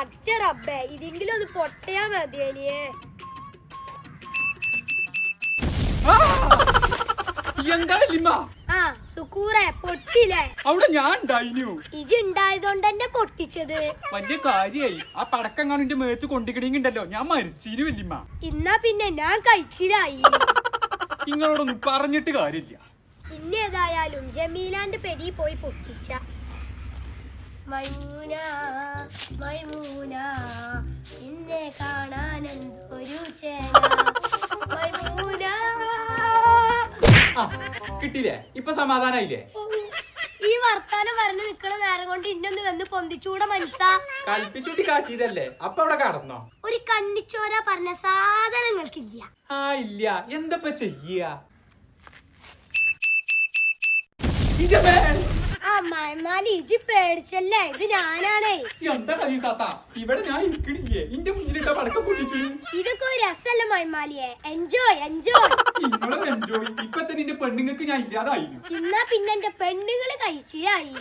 പഠിച്ച റബ്ബേ ഇതെങ്കിലും ഒന്ന് പൊട്ടയാ മതി അനിയെ. എന്താ ആ സുക്കൂറെ പൊട്ടില്ലേ? അവിടെ ഞാൻ ഉണ്ടായിനു. ഇജ് ഉണ്ടായതുകൊണ്ട് തന്നെ പൊട്ടിച്ചത്. വലിയ കാര്യായി. ആ പടക്കം മേത്ത് ഞാൻ മരിച്ചീനു വല്യമ്മ ഇന്നാ പിന്നെ ഞാൻ കഴിച്ചിലായി. നിങ്ങളോടൊന്നും പറഞ്ഞിട്ട് കാര്യമില്ല. ഇന്നേതായാലും ജമീലാന്റെ പെരി പോയി പൊട്ടിച്ച. മൈമൂന മൈമൂന നിന്നെ കാണാൻ ഒരു ചേന. മൈമൂന. കിട്ടിയില്ലേ? ഇപ്പൊ സമാധാനായില്ലേ? ഈ വർത്താനം പറഞ്ഞു നിക്കണ നേരം കൊണ്ട് ഇന്നൊന്ന് വന്ന് പൊന്തിച്ചൂടെ മനസ്സാ. കൽപ്പിച്ചുട്ടി കാട്ടിയതല്ലേ? അപ്പൊ അവിടെ കടന്നോ? ഒരു കണ്ണിച്ചോര പറഞ്ഞ സാധനങ്ങൾക്കില്ല ആ ഇല്ല. എന്തപ്പ ചെയ്യ? ഇതേ മഴമാലി ഇജി പേടിച്ചല്ലേ ഇത് ഞാനാണേ. എന്താ കരീസാത്ത ഇവിടെ ഞാൻ ഇരിക്കണില്ലേ? ഇന്റെ മുന്നിലിട്ട പടക്കം പൊട്ടിച്ചു. ഇതൊക്കെ ഒരു രസല്ല മൈമാലിയെ? എൻജോയ് എൻജോയ് നിങ്ങളെ എൻജോയ് ഇപ്പൊ തന്നെ എന്റെ പെണ്ണുങ്ങൾക്ക് ഞാൻ ഇല്ലാതായിരുന്നു ഇന്നാ പിന്നെ എന്റെ പെണ്ണുങ്ങൾ കഴിച്ചായി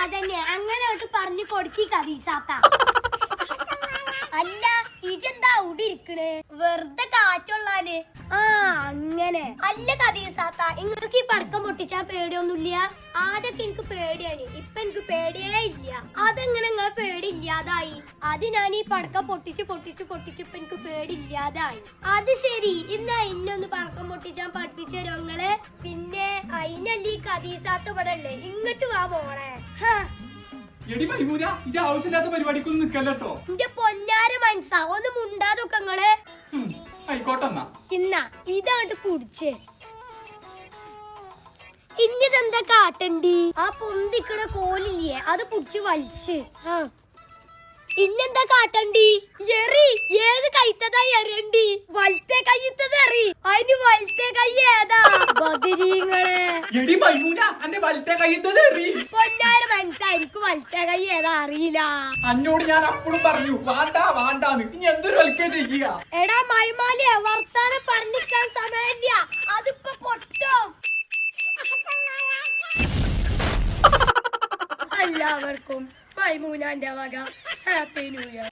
അതന്നെ അങ്ങനെ അങ്ങോട്ട് പറഞ്ഞു കൊടുക്കി കദീസാത്ത അല്ല ഇജെന്താ അവിടെ ഇരിക്കണേ? വെറുതെ ആ അങ്ങനെ. അല്ല കദീസാത്ത നിങ്ങൾക്ക് ഈ പടക്കം പൊട്ടിച്ചാ പേടിയൊന്നുമില്ല? ആദ്യമൊക്കെ എനിക്ക് പേടിയാണ്. ഇപ്പൊ എനിക്ക് പേടിയേ ഇല്ല. അതെങ്ങനെ നിങ്ങളെ പേടി ഇല്ലാതായി? അത് ഞാൻ ഈ പടക്കം പൊട്ടിച്ച് പൊട്ടിച്ച് പൊട്ടിച്ച് ഇപ്പൊ എനിക്ക് പേടി ഇല്ലാതായി. അത് ശരി. ഇന്നാ ഇന്നൊന്ന് പടക്കം പൊട്ടിച്ചാൻ പഠിപ്പിച്ചു തരോ നിങ്ങൾ? പിന്നെ അയിനല്ലേ ഈ കദീസാത്ത ഇവിടെ ഉള്ളേ. ഇങ്ങോട്ട് വാ മോളെ. ഹാ. എടി മൈമൂന ഇത് ആവശ്യമില്ലാത്ത പരിപാടിക്കൊന്നും നിക്കല്ലോ എന്റെ പൊന്നാര മനസ്സാ. ഒന്ന് മുണ്ടാതൊക്കെ നിങ്ങൾ. ആയിക്കോട്ടെ എന്നാ ഇന്നാ ഇതാണ്ട് കുടിച്ചേ. ഇന്നിതെന്താ കാട്ടണ്ടി? ആ പൊന്തിക്കണ കോലില്ലേ അത് കുടിച്ച് വലിച്ച്. ആ. ഇന്നെന്താ കാട്ടണ്ടി? എറി. ഏത് കൈത്തതാ എറിയണ്ടി വലത്തെ കൈത്തത് എറി. അതിന് വലത്തെ കൈ ഏതാ? എടി മൈമൂന അന്റെ വലത്തെ കയ്യത്തത് എറി. പൊന്നാര മനസ്സാ എനിക്ക് വലത്തെ കൈ ഏതാ അറിയില്ല. അന്നോട് ഞാൻ അപ്പോഴും പറഞ്ഞു വാണ്ട വാണ്ടാന്ന്. ഇനി എന്തൊരു വൽക്കേ ചെയ്യുക? എടാ മൈമാലിയ വർത്താനം പറഞ്ഞിക്കാൻ സമയമില്ല. അതിപ്പോ പൊട്ടും. എല്ലാവർക്കും മൈമൂനാന്റെ വക. Happy new year